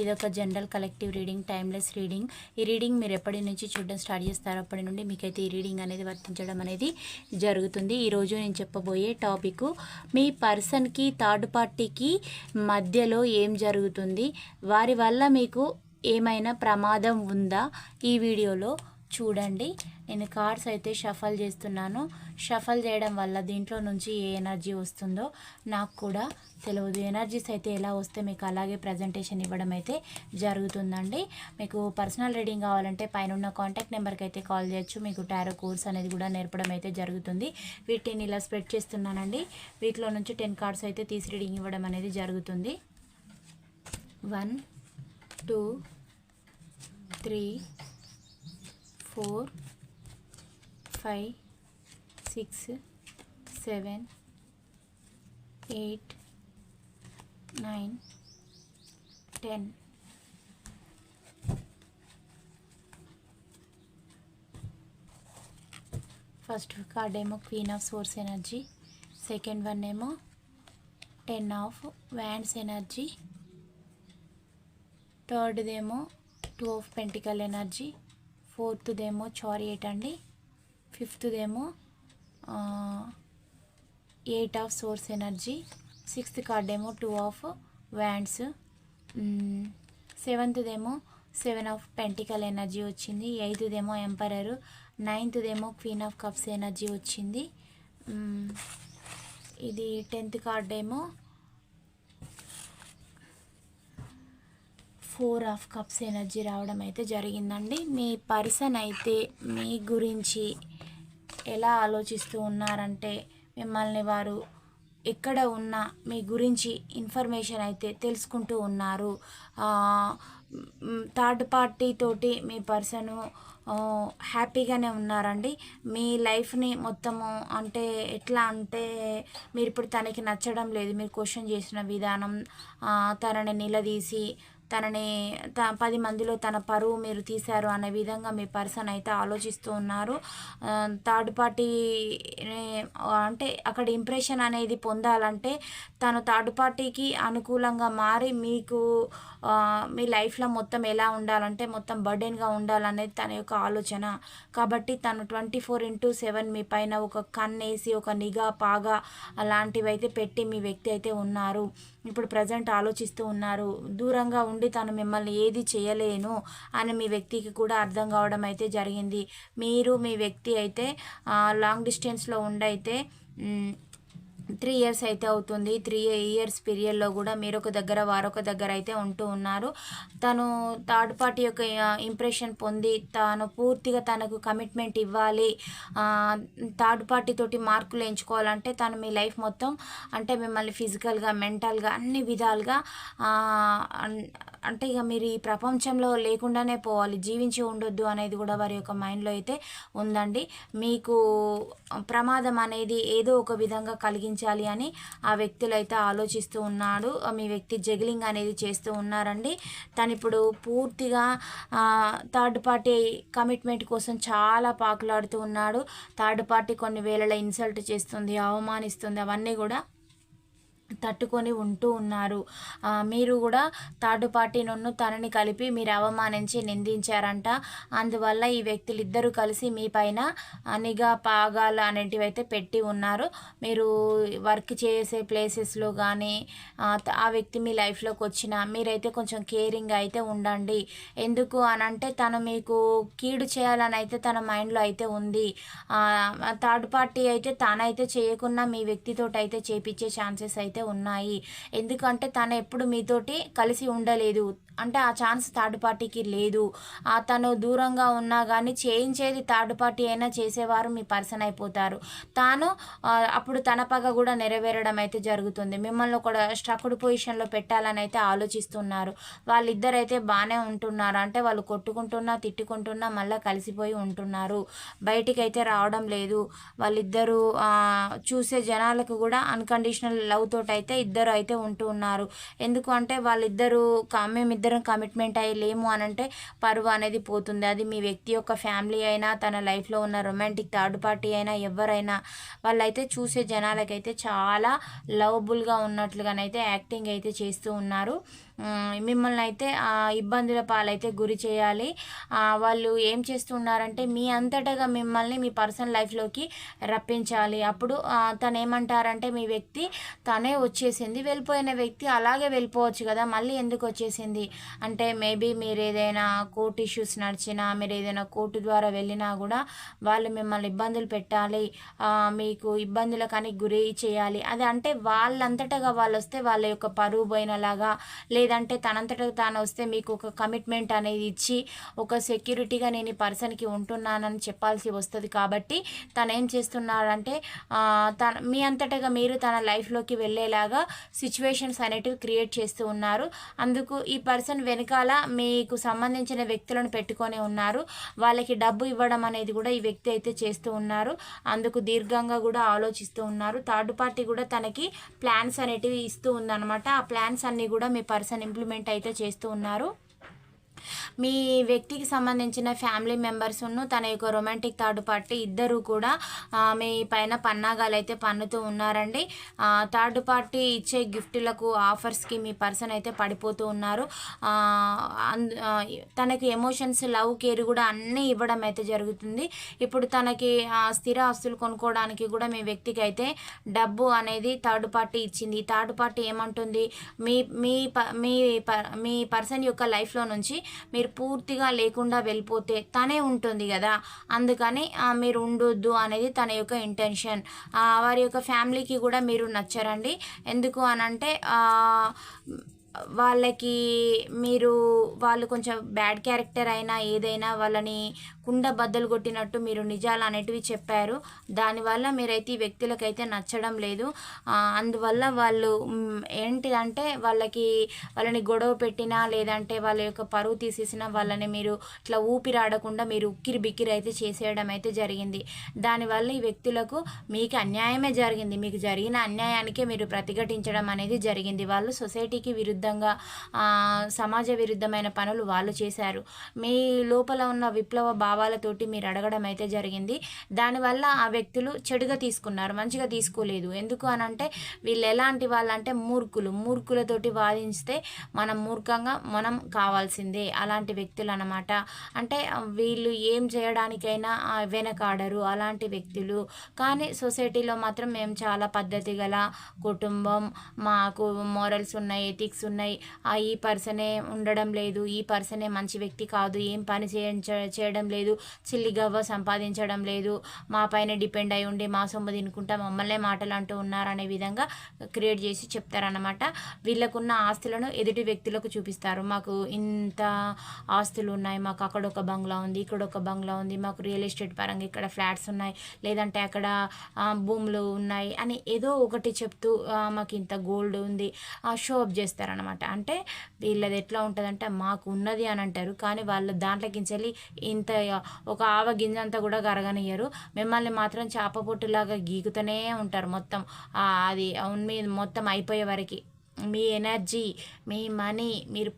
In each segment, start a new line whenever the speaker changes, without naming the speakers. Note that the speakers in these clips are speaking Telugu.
ఇది ఒక general collective reading timeless reading. ఈ రీడింగ్ మీరు ఎప్పటి నుంచి చూడడం స్టార్ట్ చేస్తారో అప్పటి నుండి మీకైతే ఈ రీడింగ్ అనేది వర్తించడం అనేది జరుగుతుంది. ఈరోజు నేను చెప్పబోయే టాపిక్ మీ పర్సన్కి థర్డ్ పార్టీకి మధ్యలో ఏం జరుగుతుంది వారి వల్ల మీకు ఏమైనా ప్రమాదం ఉందా ఈ వీడియోలో చూడండి. నేను కార్డ్స్ అయితే షఫల్ చేస్తున్నాను. షఫల్ చేయడం వల్ల దీంట్లో నుంచి ఏ ఎనర్జీ వస్తుందో నాకు కూడా తెలియదు ఎనర్జీస్ అయితే ఎలా వస్తే మీకు అలాగే ప్రజెంటేషన్ ఇవ్వడం అయితే జరుగుతుందండి. మీకు పర్సనల్ రీడింగ్ కావాలంటే పైన ఉన్న కాంటాక్ట్ నెంబర్కి అయితే కాల్ చేయొచ్చు. మీకు టారో కోర్స్ అనేది కూడా నేర్పడం అయితే జరుగుతుంది. వీటిని ఇలా స్ప్రెడ్ చేస్తున్నానండి. వీటిలో నుంచి టెన్ కార్డ్స్ అయితే తీసి రీడింగ్ ఇవ్వడం అనేది జరుగుతుంది. One two three four five six seven eight nine ten. First card ఏమో queen of swords energy second one ఏమో టెన్ ఆఫ్ వ్యాండ్స్ ఎనర్జీ థర్డ్దేమో టూ ఆఫ్ పెంటికల్ ఎనర్జీ ఫోర్త్దేమో చారియట్ అండి. ఫిఫ్త్దేమో eight of swords energy. Sixth card ఏమో టూ ఆఫ్ వ్యాండ్స్. సెవెంత్దేమో సెవెన్ ఆఫ్ పెంటికల్ ఎనర్జీ వచ్చింది. ఎయిత్దేమో ఎంపరరు. నైన్త్దేమో క్వీన్ ఆఫ్ కప్స్ ఎనర్జీ వచ్చింది. ఇది టెన్త్ కార్డ్ ఏమో ఫోర్ ఆఫ్ కప్స్ ఎనర్జీ రావడం అయితే జరిగిందండి. మీ పర్సన్ అయితే మీ గురించి ఎలా ఆలోచిస్తూ ఉన్నారంటే మిమ్మల్ని వారు ఎక్కడ ఉన్నా మీ గురించి ఇన్ఫర్మేషన్ అయితే తెలుసుకుంటూ ఉన్నారు. థర్డ్ పార్టీ తోటి మీ పర్సను హ్యాపీగానే ఉన్నారండి. మీ లైఫ్ని మొత్తము అంటే ఎట్లా అంటే మీరు ఇప్పుడు తనకి నచ్చడం లేదు మీరు క్వశ్చన్ చేసిన విధానం తనని నిలదీసి తనని త పది మందిలో తన పరువు మీరు తీశారు అనే విధంగా మీ పర్సన్ అయితే ఆలోచిస్తూ ఉన్నారు. థర్డ్ పార్టీ అంటే అక్కడ ఇంప్రెషన్ అనేది పొందాలంటే తను థర్డ్ పార్టీకి అనుకూలంగా మారి మీకు మీ లైఫ్లో మొత్తం ఎలా ఉండాలంటే మొత్తం బర్డెన్గా ఉండాలనేది తన యొక్క ఆలోచన. కాబట్టి తను ట్వంటీ ఫోర్ ఇంటూ సెవెన్ మీ పైన ఒక కన్నేసి ఒక నిఘా పాగా అలాంటివి అయితే పెట్టి మీ వ్యక్తి అయితే ఉన్నారు. ఇప్పుడు ప్రజెంట్ ఆలోచిస్తూ ఉన్నారు. దూరంగా ఉండి తను మిమ్మల్ని ఏది చేయలేను అని మీ వ్యక్తికి కూడా అర్థం కావడం అయితే జరిగింది. మీరు మీ వ్యక్తి అయితే లాంగ్ డిస్టెన్స్లో ఉండైతే మ్, త్రీ ఇయర్స్ అయితే అవుతుంది. త్రీ ఇయర్స్ పీరియడ్లో కూడా మీరు ఒక దగ్గర వారొక దగ్గర అయితే ఉంటూ ఉన్నారు. తను థర్డ్ పార్టీ యొక్క ఇంప్రెషన్ పొంది తాను పూర్తిగా తనకు కమిట్మెంట్ ఇవ్వాలి. థర్డ్ పార్టీ తోటి మార్కులు ఎంచుకోవాలంటే తను మీ లైఫ్ మొత్తం అంటే మిమ్మల్ని ఫిజికల్గా మెంటల్గా అన్ని విధాలుగా అంటే ఇక మీరు ఈ ప్రపంచంలో లేకుండానే పోవాలి జీవించి ఉండొద్దు అనేది కూడా వారి యొక్క మైండ్లో అయితే ఉందండి. మీకు ప్రమాదం అనేది ఏదో ఒక విధంగా కలిగించాలి అని ఆ వ్యక్తులు అయితే ఆలోచిస్తూ ఉన్నాడు. మీ వ్యక్తి జగిలింగ్ అనేది చేస్తూ ఉన్నారండి. తను ఇప్పుడు పూర్తిగా థర్డ్ పార్టీ కమిట్మెంట్ కోసం చాలా పాకులాడుతూ ఉన్నాడు. థర్డ్ పార్టీ కొన్ని వేళల ఇన్సల్ట్ చేస్తుంది అవమానిస్తుంది అవన్నీ కూడా. తట్టుకొని ఉంటూ ఉన్నారు. మీరు కూడా థర్డ్ పార్టీ నన్ను తనని కలిపి మీరు అవమానించి నిందించారంట. అందువల్ల ఈ వ్యక్తులు ఇద్దరు కలిసి మీ పైన నిఘా పాగాలు అనేటివి అయితే పెట్టి ఉన్నారు. మీరు వర్క్ చేసే ప్లేసెస్లో కానీ ఆ వ్యక్తి మీ లైఫ్లోకి వచ్చిన మీరైతే కొంచెం కేరింగ్ అయితే ఉండండి. ఎందుకు అని అంటే తను మీకు కీడు చేయాలని అయితే తన మైండ్లో అయితే ఉంది. థర్డ్ పార్టీ అయితే తానైతే చేయకున్నా మీ వ్యక్తితో అయితే చేపించే ఛాన్సెస్ అయితే ఉన్నాయి. ఎందుకంటే తను ఎప్పుడు మీతోటి కలిసి ఉండలేదు. అంటే ఆ ఛాన్స్ థర్డ్ పార్టీకి లేదు. తను దూరంగా ఉన్నా కానీ చేయించేది థర్డ్ పార్టీ అయినా చేసేవారు మీ పర్సన్ అయిపోతారు. తాను అప్పుడు తన పగ కూడా నెరవేరడం అయితే జరుగుతుంది. మిమ్మల్ని ఒక స్ట్రక్డ్ పొజిషన్లో పెట్టాలని అయితే ఆలోచిస్తున్నారు. వాళ్ళిద్దరైతే బాగానే ఉంటున్నారు. అంటే వాళ్ళు కొట్టుకుంటున్నా తిట్టుకుంటున్నా మళ్ళీ కలిసిపోయి ఉంటున్నారు. బయటికి అయితే రావడం లేదు. వాళ్ళిద్దరూ చూసే జనాలకు కూడా అన్కండిషనల్ లవ్ తోటైతే అయితే ఇద్దరు అయితే ఉంటూ ఉన్నారు ఎందుకు అంటే వాళ్ళిద్దరూ మేము ఇద్దరం కమిట్మెంట్ అయ్యి లేము అని అంటే పరువు అనేది పోతుంది. అది మీ వ్యక్తి యొక్క ఫ్యామిలీ అయినా తన లైఫ్లో ఉన్న రొమాంటిక్ థర్డ్ పార్టీ అయినా ఎవరైనా వాళ్ళైతే చూసే జనాలకైతే చాలా లవబుల్గా ఉన్నట్లుగానైతే యాక్టింగ్ అయితే చేస్తూ ఉన్నారు. మిమ్మల్ని అయితే ఆ ఇబ్బందుల పాలైతే గురి చేయాలి. వాళ్ళు ఏం చేస్తున్నారంటే మీ అంతటగా మిమ్మల్ని మీ పర్సనల్ లైఫ్లోకి రప్పించాలి. అప్పుడు తను ఏమంటారంటే మీ వ్యక్తి తనే వచ్చేసింది వెళ్ళిపోయిన వ్యక్తి అలాగే వెళ్ళిపోవచ్చు కదా మళ్ళీ ఎందుకు వచ్చేసింది? అంటే మేబీ మీరు ఏదైనా కోర్టు ఇష్యూస్ నడిచినా మీరు ఏదైనా కోర్టు ద్వారా వెళ్ళినా కూడా వాళ్ళు మిమ్మల్ని ఇబ్బందులు పెట్టాలి. మీకు మీకు ఇబ్బందులకని గురి చేయాలి. అది అంటే వాళ్ళంతటగా వాళ్ళు వస్తే వాళ్ళ యొక్క పరువు పోయినలాగా లేదంటే తనంతట తాను వస్తే మీకు ఒక కమిట్మెంట్ అనేది ఇచ్చి ఒక సెక్యూరిటీగా నేను ఈ పర్సన్కి ఉంటున్నానని చెప్పాల్సి వస్తుంది కాబట్టి తను ఏం చేస్తున్నాడంటే తన మీ అంతటగా మీరు తన లైఫ్లోకి వెళ్ళేలాగా సిచ్యువేషన్స్ అనేటివి క్రియేట్ చేస్తూ ఉన్నారు. అందుకు ఈ పర్సన్ వెనకాల మీకు సంబంధించిన వ్యక్తులను పెట్టుకొని ఉన్నారు. వాళ్ళకి డబ్బు ఇవ్వడం అనేది కూడా ఈ వ్యక్తి అయితే చేస్తూ ఉన్నారు. అందుకు దీర్ఘంగా కూడా ఆలోచిస్తూ ఉన్నారు. థర్డ్ పార్టీ కూడా తనకి ప్లాన్స్ అనేటివి ఇస్తూ ఉందన్నమాట. ఆ ప్లాన్స్ అన్నీ కూడా మీ పర్సన్ ఇంప్లిమెంట్ అయితే చేస్తూ ఉన్నారు. మీ వ్యక్తికి సంబంధించిన ఫ్యామిలీ మెంబర్స్ను తన యొక్క రొమాంటిక్ థర్డ్ పార్టీ ఇద్దరు కూడా మీ పైన పన్నాగాలు అయితే పన్నుతూ ఉన్నారండి. థర్డ్ పార్టీ ఇచ్చే గిఫ్ట్లకు ఆఫర్స్కి మీ పర్సన్ అయితే పడిపోతూ ఉన్నారు. తనకి ఎమోషన్స్ లవ్ కేర్ కూడా అన్నీ ఇవ్వడం అయితే జరుగుతుంది. ఇప్పుడు తనకి స్థిర ఆస్తులు కొనుక్కోవడానికి కూడా మీ వ్యక్తికి అయితే డబ్బు అనేది థర్డ్ పార్టీ ఇచ్చింది. థర్డ్ పార్టీ ఏమంటుంది? మీ మీ ప- మీ మీ పర్సన్ యొక్క లైఫ్లో నుంచి మీరు మీరు పూర్తిగా లేకుండా వెళ్ళిపోతే తనే ఉంటుంది కదా. అందుకని మీరు ఉండొద్దు అనేది తన యొక్క ఇంటెన్షన్ వారి యొక్క ఫ్యామిలీకి కూడా మీరు నచ్చరండి. ఎందుకు అనంటే అంటే వాళ్ళకి మీరు వాళ్ళు కొంచెం బ్యాడ్ క్యారెక్టర్ అయినా ఏదైనా వాళ్ళని కుండ బద్దలు కొట్టినట్టు మీరు నిజాలు అనేటివి చెప్పారు. దానివల్ల మీరైతే ఈ వ్యక్తులకైతే నచ్చడం లేదు. అందువల్ల వాళ్ళు ఏంటిదంటే వాళ్ళకి వాళ్ళని గొడవ పెట్టినా లేదంటే వాళ్ళ యొక్క పరువు తీసేసినా వాళ్ళని మీరు ఇట్లా ఊపిరాడకుండా మీరు ఉక్కిరి బిక్కిరి అయితే చేసేయడం అయితే జరిగింది. దానివల్ల ఈ వ్యక్తులకు మీకు అన్యాయమే జరిగింది. మీకు జరిగిన అన్యాయానికే మీరు ప్రతిఘటించడం అనేది జరిగింది. వాళ్ళు సొసైటీకి విరుద్ధంగా సమాజ విరుద్ధమైన పనులు వాళ్ళు చేశారు. మీ లోపల ఉన్న విప్లవ భావాలతోటి మీరు అడగడం అయితే జరిగింది. దానివల్ల ఆ వ్యక్తులు చెడుగా తీసుకున్నారు మంచిగా తీసుకోలేదు. ఎందుకు అని అంటే వీళ్ళు ఎలాంటి వాళ్ళంటే మూర్ఖులు. మూర్ఖులతోటి వాదిస్తే మనం మూర్ఖంగా మనం కావాల్సిందే అలాంటి వ్యక్తులు అన్నమాట అంటే వీళ్ళు ఏం చేయడానికైనా వెనకాడరు అలాంటి వ్యక్తులు. కానీ సొసైటీలో మాత్రం మేము చాలా పద్ధతి గల కుటుంబం. మాకు మోరల్స్ ఉన్నాయి ఎథిక్స్ ఉన్నాయి. ఆ ఈ పర్సనే ఉండడం లేదు ఈ పర్సనే మంచి వ్యక్తి కాదు ఏం పని చేయ చేయడం లేదు. చిల్లి గవ్వ సంపాదించడం లేదు మా పైన డిపెండ్ అయి ఉండి మా సొమ్ము తినుకుంటా మమ్మల్నే మాటలు అంటూ ఉన్నారనే విధంగా క్రియేట్ చేసి చెప్తారన్నమాట. వీళ్ళకున్న ఆస్తులను ఎదుటి వ్యక్తులకు చూపిస్తారు. మాకు ఇంత ఆస్తులు ఉన్నాయి మాకు అక్కడ ఒక బంగ్లా ఉంది ఇక్కడ ఒక బంగ్లా ఉంది మాకు రియల్ ఎస్టేట్ పరంగా ఇక్కడ ఫ్లాట్స్ ఉన్నాయి లేదంటే అక్కడ భూములు ఉన్నాయి అని ఏదో ఒకటి చెప్తూ మాకు ఇంత గోల్డ్ ఉంది షో అప్ చేస్తారనమాట అంటే వీళ్ళది ఎట్లా ఉంటుందంటే మాకు ఉన్నది అని అంటారు కానీ వాళ్ళు దాంట్లోకించెల్లి ఇంత ఒక ఆవ గింజ అంతా కూడా కరగనియ్యరు. మిమ్మల్ని మాత్రం చేప పొట్టులాగా గీకుతూనే ఉంటారు మొత్తం. అది అది మీ మొత్తం అయిపోయే వరకు. మీ ఎనర్జీ మీ మనీ మీరు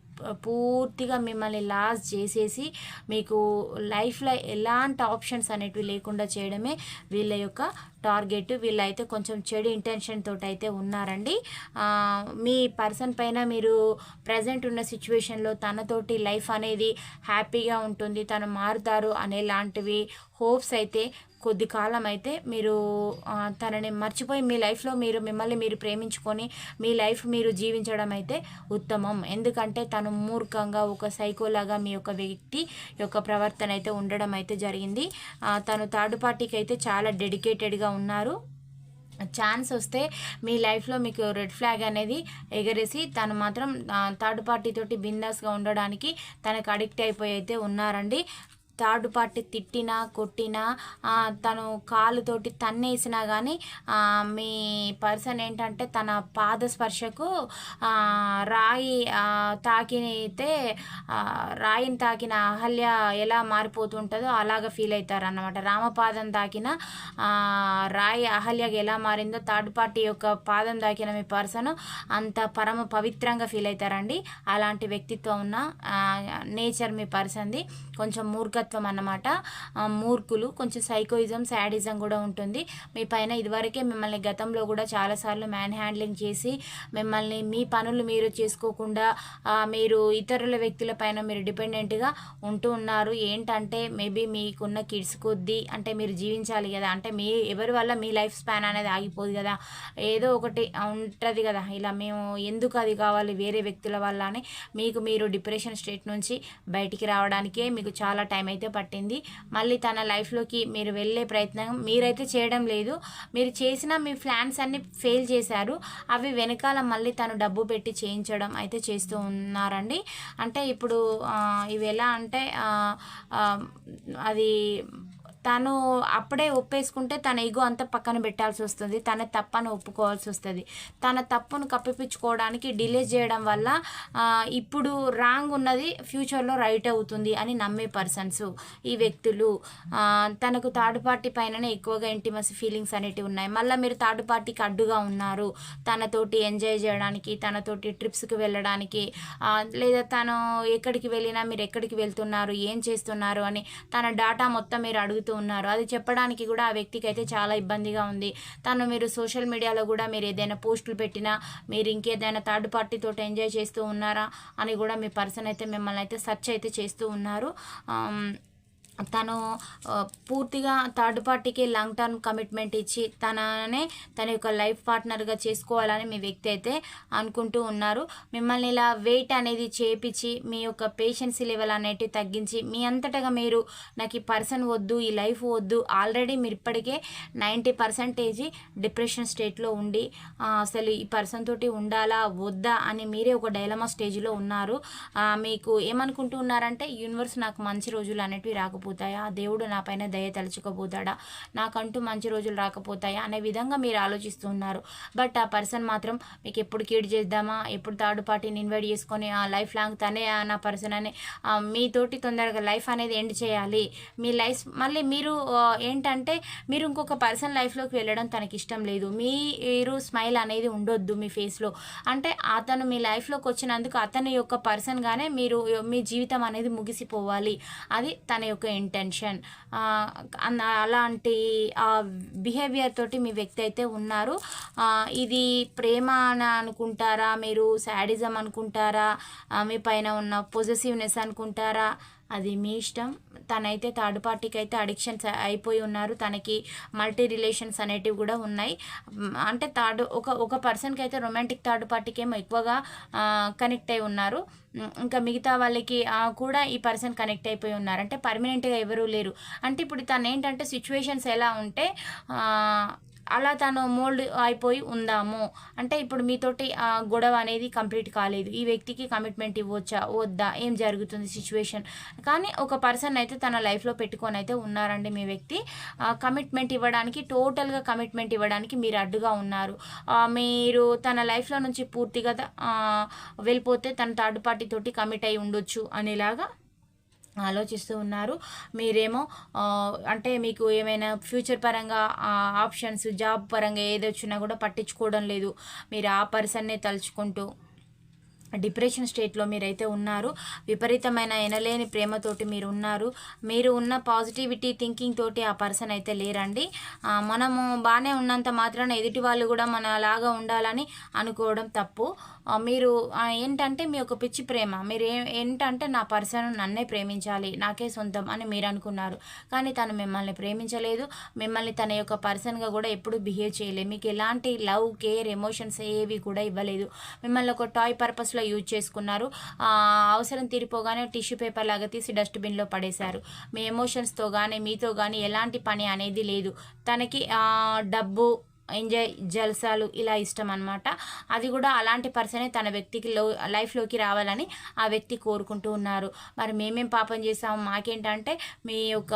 పూర్తిగా మిమ్మల్ని లాస్ చేసేసి మీకు లైఫ్లో ఎలాంటి ఆప్షన్స్ అనేటివి లేకుండా చేయడమే వీళ్ళ యొక్క టార్గెట్. వీళ్ళైతే కొంచెం చెడు ఇంటెన్షన్ తోటి అయితే ఉన్నారండి మీ పర్సన్ పైన మీరు ప్రజెంట్ ఉన్న సిచ్యువేషన్లో తనతోటి లైఫ్ అనేది హ్యాపీగా ఉంటుంది తను మారుతారు అనేలాంటివి హోప్స్ అయితే కొద్ది కాలం అయితే మీరు తనని మర్చిపోయి మీ లైఫ్లో మీరు మిమ్మల్ని మీరు ప్రేమించుకొని మీ లైఫ్ మీరు జీవించడం అయితే ఉత్తమం. ఎందుకంటే తను మూర్ఖంగా ఒక సైకోలాగా మీ యొక్క వ్యక్తి యొక్క ప్రవర్తన అయితే ఉండడం అయితే జరిగింది తను థర్డ్ పార్టీకి అయితే చాలా డెడికేటెడ్గా ఉన్నారు. ఛాన్స్ వస్తే మీ లైఫ్లో మీకు రెడ్ ఫ్లాగ్ అనేది ఎగరేసి తను మాత్రం థర్డ్ పార్టీ తోటి బిందాస్గా ఉండడానికి తనకు అడిక్ట్ అయిపోయి అయితే ఉన్నారండి. థర్డ్ పార్టీ తిట్టినా కొట్టినా తను కాలుతోటి తన్నేసినా కానీ మీ పర్సన్ ఏంటంటే తన పాద స్పర్శకు రాయి తాకినైతే రాయిని తాకిన అహల్య ఎలా మారిపోతుంటుందో అలాగ ఫీల్ అవుతారు అన్నమాట రామపాదం తాకిన రాయి అహల్యగా ఎలా మారిందో థర్డ్ పార్టీ యొక్క పాదం తాకిన మీ పర్సన్ అంత పరమ పవిత్రంగా ఫీల్ అవుతారండి. అలాంటి వ్యక్తిత్వం ఉన్న నేచర్ మీ పర్సన్ది. కొంచెం మూర్ఖత్వం అన్నమాట. మూర్ఖులు కొంచెం సైకోయిజం శాడిజం కూడా ఉంటుంది. మీ పైన ఇదివరకే మిమ్మల్ని గతంలో కూడా చాలాసార్లు మ్యాన్ హ్యాండ్లింగ్ చేసి మిమ్మల్ని మీ పనులు మీరు చేసుకోకుండా మీరు ఇతరుల వ్యక్తుల పైన మీరు డిపెండెంట్గా ఉంటూ ఉన్నారు. ఏంటంటే మేబీ మీకున్న కిడ్స్ కొద్దీ అంటే మీరు జీవించాలి కదా అంటే మీ ఎవరి వల్ల మీ లైఫ్ స్పాన్ అనేది ఆగిపోదు కదా. ఏదో ఒకటి ఉంటుంది కదా ఇలా మేము ఎందుకు అది కావాలి వేరే వ్యక్తుల వల్ల అని మీకు మీరు డిప్రెషన్ స్టేట్ నుంచి బయటికి రావడానికే మీకు చాలా టైం అయితే పట్టింది. మళ్ళీ తన లైఫ్లోకి మీరు వెళ్ళే ప్రయత్నం మీరైతే చేయడం లేదు. మీరు చేసిన మీ ప్లాన్స్ అన్ని ఫెయిల్ చేశారు. అవి వెనకాల మళ్ళీ తను డబ్బు పెట్టి చేయించడం అయితే చేస్తూ ఉన్నారండి. అంటే ఇప్పుడు ఇవి ఎలా అంటే అది తను అప్పుడే ఒప్పేసుకుంటే తన ఇగో అంతా పక్కన పెట్టాల్సి వస్తుంది. తన తప్పని ఒప్పుకోవాల్సి వస్తుంది. తన తప్పును కప్పిపించుకోవడానికి డిలే చేయడం వల్ల ఇప్పుడు రాంగ్ ఉన్నది ఫ్యూచర్లో రైట్ అవుతుంది అని నమ్మే పర్సన్స్ ఈ వ్యక్తులు. తనకు థర్డ్ పార్టీ పైననే ఎక్కువగా ఇంటిమసీ ఫీలింగ్స్ అనేటివి ఉన్నాయి. మళ్ళీ మీరు థర్డ్ పార్టీకి అడ్డుగా ఉన్నారు. తనతోటి ఎంజాయ్ చేయడానికి తనతోటి ట్రిప్స్కి వెళ్ళడానికి లేదా తను ఎక్కడికి వెళ్ళినా మీరు ఎక్కడికి వెళ్తున్నారు ఏం చేస్తున్నారు అని తన డాటా మొత్తం మీరు అడుగుతూ ఉన్నారు అది చెప్పడానికి కూడా ఆ వ్యక్తికి అయితే చాలా ఇబ్బందిగా ఉంది. తను మీరు సోషల్ మీడియాలో కూడా మీరు ఏదైనా పోస్టులు పెట్టినా మీరు ఇంకేదైనా థర్డ్ పార్టీతో ఎంజాయ్ చేస్తూ ఉన్నారా అని కూడా మీ పర్సన్ అయితే మిమ్మల్ని అయితే సెర్చ్ అయితే చేస్తూ ఉన్నారు. తను పూర్తిగా థర్డ్ పార్టీకి లాంగ్ టర్మ్ కమిట్మెంట్ ఇచ్చి తననే తన యొక్క లైఫ్ పార్ట్నర్గా చేసుకోవాలని మీ వ్యక్తి అయితే అనుకుంటూ ఉన్నారు. మిమ్మల్ని ఇలా వెయిట్ అనేది చేపించి మీ యొక్క పేషెన్సీ లెవెల్ అనేటివి తగ్గించి మీ అంతటగా మీరు నాకు ఈ పర్సన్ వద్దు ఈ లైఫ్ వద్దు ఆల్రెడీ మీరు ఇప్పటికే నైంటీ పర్సెంటేజ్ డిప్రెషన్ స్టేట్లో ఉండి అసలు ఈ పర్సన్ తోటి ఉండాలా వద్దా అని మీరే ఒక డైలమా స్టేజ్లో ఉన్నారు. మీకు ఏమనుకుంటూ ఉన్నారంటే యూనివర్స్ నాకు మంచి రోజులు అనేటివి రాకపోతాయా? దేవుడు నా పైన దయ తలుచుకోపోతాడా నాకంటూ మంచి రోజులు రాకపోతాయా? అనే విధంగా మీరు ఆలోచిస్తూ ఉన్నారు బట్ ఆ పర్సన్ మాత్రం మీకు ఎప్పుడు కీడ్ చేద్దామా? ఎప్పుడు థర్డ్ పార్టీని ఇన్వైట్ చేసుకొని ఆ లైఫ్ లాంగ్ తనే ఆ నా పర్సన్ అని మీతోటి తొందరగా లైఫ్ అనేది ఎండ్ చేయాలి. మీ లైఫ్ మళ్ళీ మీరు ఏంటంటే మీరు ఇంకొక పర్సన్ లైఫ్లోకి వెళ్ళడం తనకి ఇష్టం లేదు. మీరు స్మైల్ అనేది ఉండొద్దు మీ ఫేస్లో. అంటే అతను మీ లైఫ్లోకి వచ్చినందుకు అతని యొక్క పర్సన్గానే మీరు మీ జీవితం అనేది ముగిసిపోవాలి. అది తన యొక్క ఇంటెన్షన్ అలాంటి బిహేవియర్ తోటి మీ వ్యక్తి అయితే ఉన్నారు. ఇది ప్రేమ అని అనుకుంటారా? మీరు శాడిజం అనుకుంటారా? మీ పైన ఉన్న పొజెసివ్నెస్ అనుకుంటారా? అది మీ ఇష్టం. తనైతే థర్డ్ పార్టీకి అయితే అడిక్షన్స్ అయిపోయి ఉన్నారు. తనకి మల్టీ రిలేషన్స్ అనేటివి కూడా ఉన్నాయి. అంటే థర్డ్ ఒక ఒక పర్సన్కి అయితే రొమాంటిక్ థర్డ్ పార్టీకి ఏమో ఎక్కువగా కనెక్ట్ అయి ఉన్నారు. ఇంకా మిగతా వాళ్ళకి కూడా ఈ పర్సన్ కనెక్ట్ అయిపోయి ఉన్నారు. అంటే పర్మనెంట్గా ఎవరూ లేరు. అంటే ఇప్పుడు తను ఏంటంటే సిచ్యువేషన్స్ ఎలా ఉంటే అలా తను మోల్డ్ అయిపోయి ఉందాము. అంటే ఇప్పుడు మీతోటి ఆ గొడవ అనేది కంప్లీట్ కాలేదు. ఈ వ్యక్తికి కమిట్మెంట్ ఇవ్వచ్చా? వద్దా? ఏం జరుగుతుంది సిచ్యువేషన్? కానీ ఒక పర్సన్ అయితే తన లైఫ్లో పెట్టుకొని అయితే ఉన్నారండి మీ వ్యక్తి. కమిట్మెంట్ ఇవ్వడానికి టోటల్గా కమిట్మెంట్ ఇవ్వడానికి మీరు అడ్డుగా ఉన్నారు. మీరు తన లైఫ్లో నుంచి పూర్తిగా వెళ్ళిపోతే తన థర్డ్ పార్టీ తోటి కమిట్ అయి ఉండొచ్చు అనేలాగా ఆలోచిస్తూ ఉన్నారు. మీరేమో అంటే మీకు ఏమైనా ఫ్యూచర్ పరంగా ఆప్షన్స్ జాబ్ పరంగా ఏది వచ్చినా కూడా పట్టించుకోవడం లేదు. మీరు ఆ పర్సన్నే తలుచుకుంటూ డిప్రెషన్ స్టేట్లో మీరైతే ఉన్నారు. విపరీతమైన ఎనలేని ప్రేమతోటి మీరు ఉన్నారు. మీరు ఉన్న పాజిటివిటీ థింకింగ్ తోటి ఆ పర్సన్ అయితే లేరండి. మనము బాగానే ఉన్నంత మాత్రాన ఎదుటి వాళ్ళు కూడా మన లాగా ఉండాలని అనుకోవడం తప్పు. మీరు ఏంటంటే మీ యొక్క పిచ్చి ప్రేమ మీరు ఏంటంటే నా పర్సన్ నన్నే ప్రేమించాలి నాకే సొంతం అని మీరు అనుకున్నారు. కానీ తను మిమ్మల్ని ప్రేమించలేదు. మిమ్మల్ని తన యొక్క పర్సన్గా కూడా ఎప్పుడు బిహేవ్ చేయలేదు మీకు ఎలాంటి లవ్ కేర్ ఎమోషన్స్ ఏవి కూడా ఇవ్వలేదు. మిమ్మల్ని ఒక టాయ్ పర్పస్లో యూజ్ చేసుకున్నారు. అవసరం తీరిపోగానే టిష్యూ పేపర్ లాగా తీసి డస్ట్బిన్లో పడేశారు. మీ ఎమోషన్స్తో కానీ మీతో కానీ ఎలాంటి పని అనేది లేదు. తనకి డబ్బు ఎంజాయ్ జల్సాలు ఇలా ఇష్టం అనమాట అది కూడా అలాంటి పర్సనే తన వ్యక్తికి లో లైఫ్లోకి రావాలని ఆ వ్యక్తి కోరుకుంటూ ఉన్నారు. మరి మేమేం పాపం చేసాము మాకేంటంటే మీ యొక్క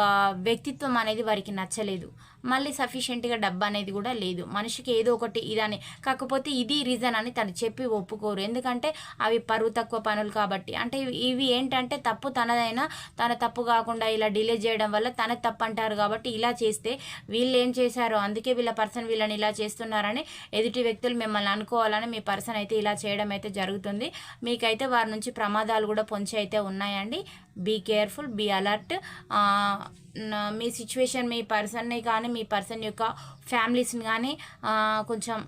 వ్యక్తిత్వం అనేది వారికి నచ్చలేదు. మళ్ళీ సఫిషియెంట్గా డబ్బు అనేది కూడా లేదు. మనిషికి ఏదో ఒకటి ఇదని. కాకపోతే ఇది రీజన్ అని తను చెప్పి ఒప్పుకోరు. ఎందుకంటే అవి పరువు తక్కువ పనులు కాబట్టి. అంటే ఇవి ఏంటంటే తప్పు తనదైనా తన తప్పు కాకుండా ఇలా డిలే చేయడం వల్ల తన తప్పు అంటారు కాబట్టి ఇలా చేస్తే వీళ్ళు ఏం చేశారో అందుకే వీళ్ళ పర్సన్ వీళ్ళని ఇలా చేస్తున్నారని ఎదుటి వ్యక్తులు మిమ్మల్ని అనుకోవాలని మీ పర్సన్ అయితే ఇలా చేయడం అయితే జరుగుతుంది. మీకైతే వారి నుంచి ప్రమాదాలు కూడా పొంచి అయితే ఉన్నాయండి. బీ కేర్ఫుల్ బీ అలర్ట్ మీ సిచ్యువేషన్ మీ పర్సన్ని కానీ మీ పర్సన్ యొక్క ఫ్యామిలీస్ని కానీ కొంచెం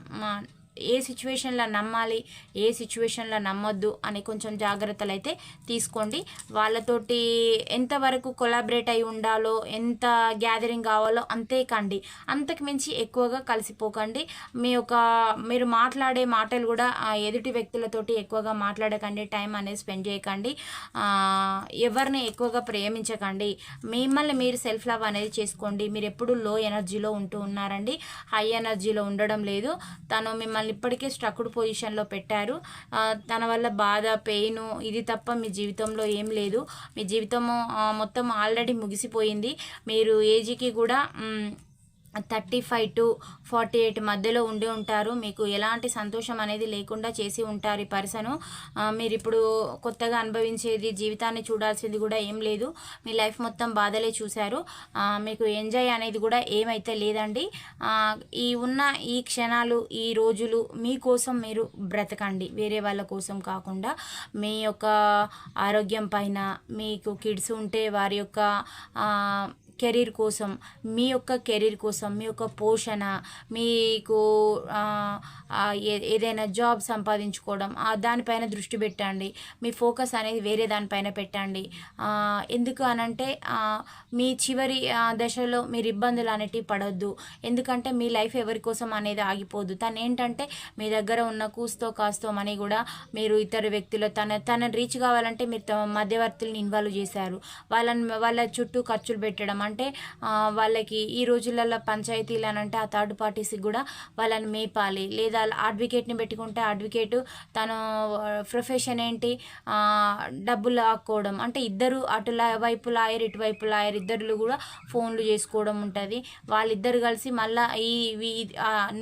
ఏ సిచ్యువేషన్లో నమ్మాలి ఏ సిచ్యువేషన్లో నమ్మొద్దు అని కొంచెం జాగ్రత్తలు అయితే తీసుకోండి. వాళ్ళతోటి ఎంతవరకు కొలాబరేట్ అయి ఉండాలో ఎంత గ్యాదరింగ్ కావాలో అంతే కండి. అంతకు మించి ఎక్కువగా కలిసిపోకండి. మీ యొక్క మీరు మాట్లాడే మాటలు కూడా ఎదుటి వ్యక్తులతోటి ఎక్కువగా మాట్లాడకండి టైం అనేది స్పెండ్ చేయకండి. ఎవరిని ఎక్కువగా ప్రేమించకండి. మిమ్మల్ని మీరు సెల్ఫ్ లవ్ అనేది చేసుకోండి. మీరు ఎప్పుడు లో ఎనర్జీలో ఉంటూ ఉన్నారండి. హై ఎనర్జీలో ఉండడం లేదు. తను మిమ్మల్ని ఇప్పటికే స్ట్రక్డ్ పొజిషన్లో పెట్టారు. తన వల్ల బాధ పెయిన్ ఇది తప్ప మీ జీవితంలో ఏం లేదు. మీ జీవితం మొత్తం ఆల్రెడీ ముగిసిపోయింది. మీరు ఏజ్కి కూడా thirty five to forty eight మధ్యలో ఉండి ఉంటారు. మీకు ఎలాంటి సంతోషం అనేది లేకుండా చేసి ఉంటారు ఈ పర్సను. మీరు ఇప్పుడు కొత్తగా అనుభవించేది జీవితాన్ని చూడాల్సింది కూడా ఏం లేదు. మీ లైఫ్ మొత్తం బాధలే చూశారు. మీకు ఎంజాయ్ అనేది కూడా ఏమైతే లేదండి. ఈ ఉన్న ఈ క్షణాలు ఈ రోజులు మీకోసం మీరు బ్రతకండి. వేరే వాళ్ళ కోసం కాకుండా మీ యొక్క ఆరోగ్యం పైన మీకు కిడ్స్ ఉంటే వారి యొక్క కెరీర్ కోసం మీ యొక్క కెరీర్ కోసం మీ యొక్క పోషణ మీకు ఏదైనా జాబ్ సంపాదించుకోవడం దానిపైన దృష్టి పెట్టండి. మీ ఫోకస్ అనేది వేరే దానిపైన పెట్టండి. ఎందుకు అనంటే మీ చివరి దశలో మీరు ఇబ్బందులు అనేటివి పడొద్దు. ఎందుకంటే మీ లైఫ్ ఎవరి కోసం అనేది ఆగిపోదు. తను ఏంటంటే మీ దగ్గర ఉన్న కూస్తో కాస్తో మనీ కూడా మీరు ఇతర వ్యక్తులు తన తన రీచ్ కావాలంటే మీరు మధ్యవర్తులను ఇన్వాల్వ్ చేశారు. వాళ్ళని వాళ్ళ చుట్టూ ఖర్చులు పెట్టడం అంటే వాళ్ళకి ఈ రోజులలో పంచాయతీలు అని అంటే ఆ థర్డ్ పార్టీస్కి కూడా వాళ్ళని మేపాలి. లేదా అడ్వకేట్ని పెట్టుకుంటే అడ్వకేటు తను ప్రొఫెషన్ ఏంటి డబ్బులు ఆక్కోవడం అంటే ఇద్దరు అటు వైపు లాయర్ ఇటువైపు లాయర్ ఇద్దరు కూడా ఫోన్లు చేసుకోవడం ఉంటుంది. వాళ్ళిద్దరు కలిసి మళ్ళీ ఈ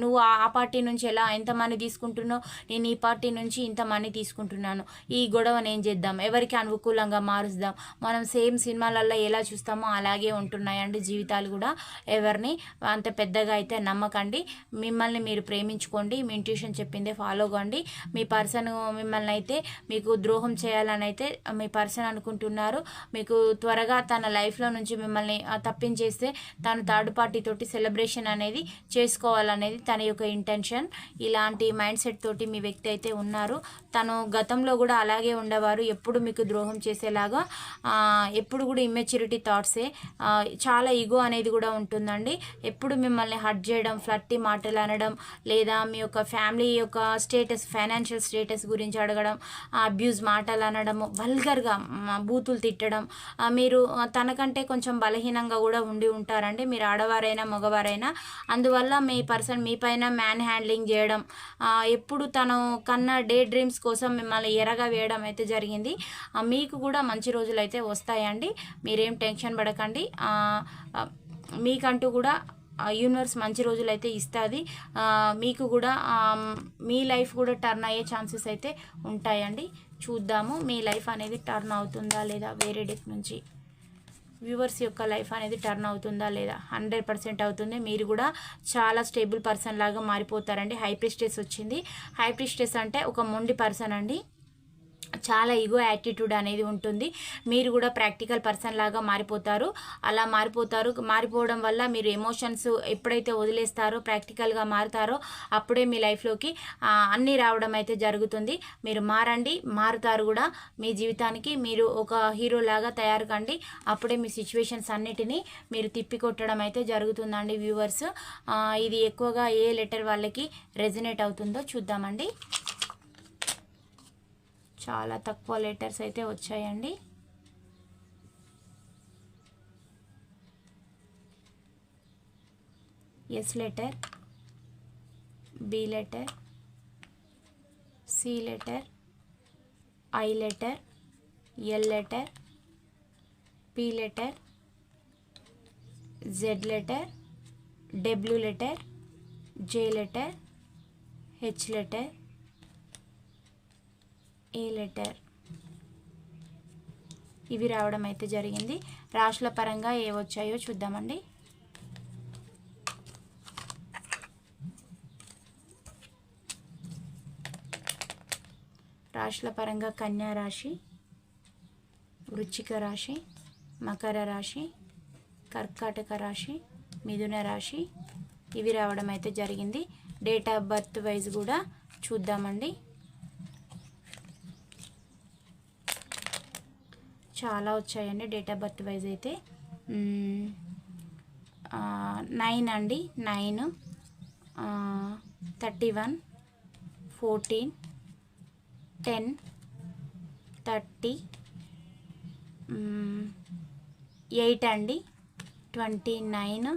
నువ్వు ఆ పార్టీ నుంచి ఎలా ఎంత మనీ తీసుకుంటున్నావు నేను ఈ పార్టీ నుంచి ఇంత మనీ తీసుకుంటున్నాను. ఈ గొడవను ఏం చేద్దాం? ఎవరికి అనుకూలంగా మారుస్తాం? మనం సేమ్ సినిమాలలో ఎలా చూస్తామో అలాగే ఉంటున్నాం ఉన్నాయండి జీవితాలు కూడా. ఎవరిని అంత పెద్దగా అయితే నమ్మకండి. మిమ్మల్ని మీరు ప్రేమించుకోండి. మీ ఇంట్యూషన్ చెప్పిందే ఫాలో కండి. మీ పర్సన్ మిమ్మల్ని అయితే మీకు ద్రోహం చేయాలని అయితే మీ పర్సన్ అనుకుంటున్నారు. మీకు త్వరగా తన లైఫ్లో నుంచి మిమ్మల్ని తప్పించేస్తే తను థర్డ్ పార్టీతోటి సెలబ్రేషన్ అనేది చేసుకోవాలనేది తన యొక్క ఇంటెన్షన్ ఇలాంటి మైండ్ సెట్ తోటి మీ వ్యక్తి అయితే ఉన్నారు. తను గతంలో కూడా అలాగే ఉండేవారు. ఎప్పుడు మీకు ద్రోహం చేసేలాగా ఎప్పుడు కూడా ఇమ్మెచ్యూరిటీ థాట్సే చాలా ఈగో అనేది కూడా ఉంటుందండి. ఎప్పుడు మిమ్మల్ని హర్ట్ చేయడం ఫ్లట్టి మాటలు అనడం లేదా మీ యొక్క ఫ్యామిలీ యొక్క స్టేటస్ ఫైనాన్షియల్ స్టేటస్ గురించి అడగడం అబ్యూజ్ మాటలు అనడము వల్గర్గా బూతులు తిట్టడం మీరు తనకంటే కొంచెం బలహీనంగా కూడా ఉండి ఉంటారండి. మీరు ఆడవారైనా మగవారైనా. అందువల్ల మీ పర్సన్ మీ పైన మ్యాన్ హ్యాండ్లింగ్ చేయడం ఎప్పుడు తను కన్నా డే డ్రీమ్స్ కోసం మిమ్మల్ని ఎరగా వేయడం అయితే జరిగింది. మీకు కూడా మంచి రోజులు అయితే వస్తాయండి. మీరేం టెన్షన్ పడకండి. మీకంటూ కూడా యూనివర్స్ మంచి రోజులు అయితే ఇస్తుంది మీకు కూడా మీ లైఫ్ కూడా టర్న్ అయ్యే ఛాన్సెస్ అయితే ఉంటాయండి. చూద్దాము మీ లైఫ్ అనేది టర్న్ అవుతుందా లేదా వేరే డెక్ నుంచి వ్యూవర్స్ యొక్క లైఫ్ అనేది టర్న్ అవుతుందా లేదా హండ్రెడ్ పర్సెంట్ అవుతుంది. మీరు కూడా చాలా స్టేబుల్ పర్సన్ లాగా మారిపోతారండి. హైప్రిస్టెస్ వచ్చింది. హైప్రిస్టెస్ అంటే ఒక మొండి పర్సన్ అండి. చాలా ఇగో యాటిట్యూడ్ అనేది ఉంటుంది. మీరు కూడా ప్రాక్టికల్ పర్సన్ లాగా మారిపోతారు. అలా మారిపోతారు. మారిపోవడం వల్ల మీరు ఎమోషన్స్ ఎప్పుడైతే వదిలేస్తారో ప్రాక్టికల్గా మారుతారో అప్పుడే మీ లైఫ్లోకి అన్నీ రావడం అయితే జరుగుతుంది. మీరు మారండి. మారుతారు కూడా. మీ జీవితానికి మీరు ఒక హీరో లాగా తయారు కండి. అప్పుడే మీ సిచ్యువేషన్స్ అన్నిటినీ మీరు తిప్పికొట్టడం అయితే జరుగుతుందండి వ్యూవర్స్ ఇది ఎక్కువగా ఏ లెటర్ వాళ్ళకి రెజినేట్ అవుతుందో చూద్దామండి. చాలా తక్కువ లెటర్స్ అయితే వచ్చాయండి. S letter B letter C letter I letter L letter P letter Z letter W letter J letter H letter A letter? ఇవి రావడం అయితే జరిగింది. రాశుల పరంగా ఏ వచ్చాయో చూద్దామండి. రాశుల పరంగా కన్యా రాశి వృచ్చిక రాశి మకర రాశి కర్కాటక రాశి మిథున రాశి. ఇవి రావడం అయితే జరిగింది. డేట్ ఆఫ్ బర్త్ వైజ్ కూడా చూద్దామండి. చాలా వచ్చాయండి డేట్ ఆఫ్ బర్త్ వైజ్ అయితే. నైన్ అండి. Nine thirty one fourteen ten thirty eight అండి. Twenty nine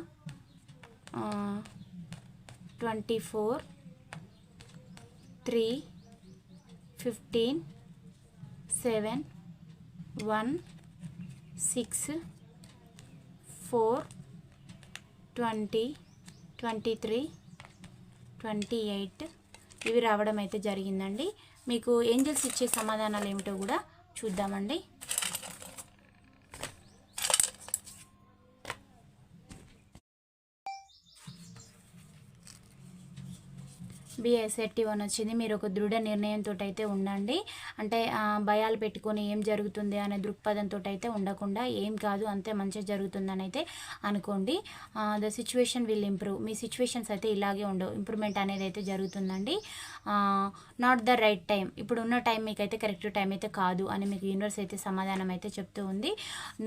twenty four three fifteen seven one six four twenty twenty three twenty eight ఇవి రావడం అయితే జరిగిందండి. మీకు ఏంజల్స్ ఇచ్చే సమాధానాలు ఏమిటో కూడా చూద్దామండి. బిఎస్ఎట్టి వన్ వచ్చింది. మీరు ఒక దృఢ నిర్ణయంతో అయితే ఉండండి. అంటే భయాలు పెట్టుకొని ఏం జరుగుతుంది అనే దృక్పథంతో అయితే ఉండకుండా ఏం కాదు అంతే మంచిగా జరుగుతుందని అయితే అనుకోండి ద సిచ్యువేషన్ విల్ ఇంప్రూవ్. మీ సిచ్యువేషన్స్ అయితే ఇలాగే ఉండవు. ఇంప్రూవ్మెంట్ అనేది అయితే జరుగుతుందండి. Not the right time. ఇప్పుడు ఉన్న టైం మీకైతే కరెక్ట్ టైం అయితే కాదు అని మీకు యూనివర్స్ అయితే సమాధానం అయితే చెప్తూ ఉంది.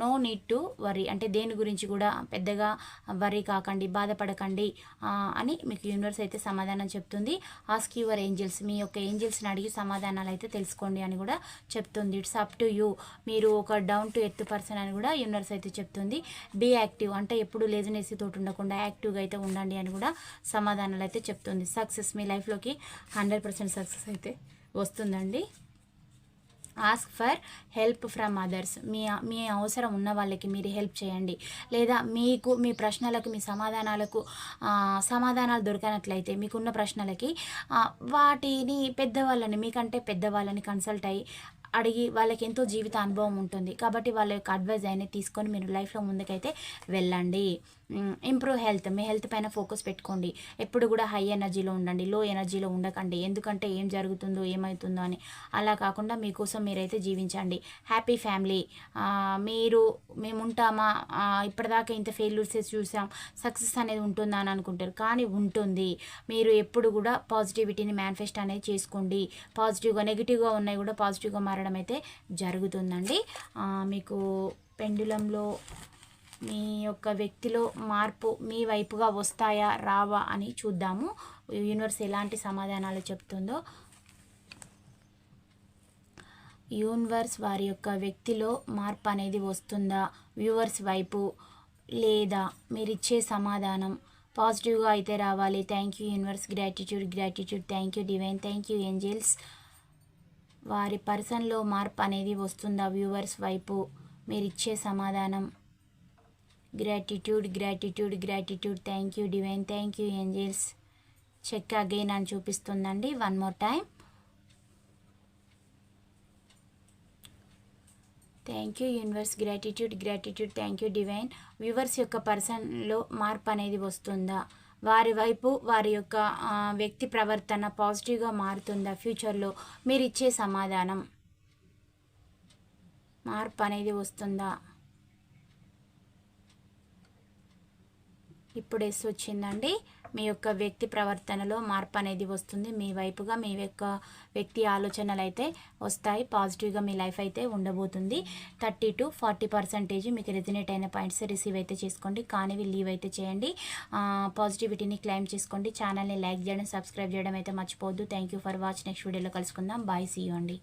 No need to worry. అంటే దేని గురించి కూడా పెద్దగా వరీ కాకండి బాధపడకండి అని మీకు యూనివర్స్ అయితే సమాధానం చెప్తుంది. ఆస్క్ యువర్ ఏంజల్స్ మీ యొక్క ఏంజల్స్ని అడిగి సమాధానాలు అయితే తెలుసుకోండి అని కూడా చెప్తుంది. ఇట్స్ అప్ టు యూ మీరు ఒక డౌన్ టు ఎర్త్ పర్సన్ అని కూడా యూనివర్స్ అయితే చెప్తుంది. బీ యాక్టివ్ అంటే ఎప్పుడు లేజినెస్ తోటి ఉండకుండా యాక్టివ్గా అయితే ఉండండి అని కూడా సమాధానాలు అయితే చెప్తుంది. సక్సెస్ మీ లైఫ్లోకి హండ్రెడ్ పర్సెంట్ సక్సెస్ అయితే వస్తుందండి. Ask for help from others మీ మీ అవసరం ఉన్న వాళ్ళకి మీరు హెల్ప్ చేయండి. లేదా మీకు మీ ప్రశ్నలకు మీ సమాధానాలకు సమాధానాలు దొరకనట్లయితే మీకున్న ప్రశ్నలకి వాటిని పెద్దవాళ్ళని మీకంటే పెద్దవాళ్ళని కన్సల్ట్ అయ్యి అడిగి వాళ్ళకి ఎంతో జీవిత అనుభవం ఉంటుంది. కాబట్టి వాళ్ళ యొక్క అడ్వైజ్ అనేది తీసుకొని మీరు లైఫ్లో ముందుకైతే వెళ్ళండి. ఇంప్రూవ్ హెల్త్ మీ హెల్త్ పైన ఫోకస్ పెట్టుకోండి. ఎప్పుడు కూడా హై ఎనర్జీలో ఉండండి. లో ఎనర్జీలో ఉండకండి. ఎందుకంటే ఏం జరుగుతుందో ఏమవుతుందో అని. అలా కాకుండా మీకోసం మీరైతే జీవించండి. హ్యాపీ ఫ్యామిలీ మీరు మేము ఉంటామా? ఇప్పటిదాకా ఇంత ఫెయిల్యూర్స్ చూసాం సక్సెస్ అనేది ఉంటుందా అని అనుకుంటారు. కానీ ఉంటుంది. మీరు ఎప్పుడు కూడా పాజిటివిటీని మేనిఫెస్ట్ అనేది చేసుకోండి. పాజిటివ్గా నెగిటివ్గా ఉన్నాయి కూడా పాజిటివ్గా మారడం అయితే జరుగుతుందండి. మీకు పెండులంలో మీ యొక్క వ్యక్తిలో మార్పు మీ వైపుగా వస్తాయా రావా అని చూద్దాము. యూనివర్స్ ఎలాంటి సమాధానాలు చెప్తుందో. యూనివర్స్ వారి యొక్క వ్యక్తిలో మార్పు అనేది వస్తుందా? వ్యూవర్స్ వైపు లేదా మీరిచ్చే సమాధానం పాజిటివ్గా అయితే రావాలి. Thank you universe. Gratitude gratitude. Thank you divine. Thank you angels. వారి పర్సన్లో మార్పు అనేది వస్తుందా వ్యూవర్స్ వైపు? మీరు ఇచ్చే సమాధానం. Gratitude gratitude gratitude. Thank you divine thank you angels. Check again అని చూపిస్తుందండి. One more time thank you universe. Gratitude gratitude. Thank you divine. Viewers యొక్క పర్సన్లో మార్పు అనేది వస్తుందా? వారి వైపు వారి యొక్క వ్యక్తి ప్రవర్తన పాజిటివ్గా మారుతుందా? ఫ్యూచర్లో మీరు ఇచ్చే సమాధానం? మార్పు అనేది వస్తుందా? ఇప్పుడు ఎస్ వచ్చిందండి మీ యొక్క వ్యక్తి ప్రవర్తనలో మార్పు అనేది వస్తుంది. మీ వైపుగా మీ యొక్క వ్యక్తి ఆలోచనలు అయితే వస్తాయి. పాజిటివ్గా మీ లైఫ్ అయితే ఉండబోతుంది. థర్టీ టు ఫార్టీ పర్సెంటేజ్ మీకు రెజినేట్ అయిన పాయింట్స్ రిసీవ్ అయితే చేసుకోండి. కానివి లీవ్ అయితే చేయండి. పాజిటివిటీని క్లైమ్ చేసుకోండి. ఛానల్ని లైక్ చేయడం సబ్స్క్రైబ్ చేయడం అయితే మర్చిపోవద్దు. Thank you for watch. Next వీడియోలో కలుసుకుందాం. బాయ్. సీ అండి.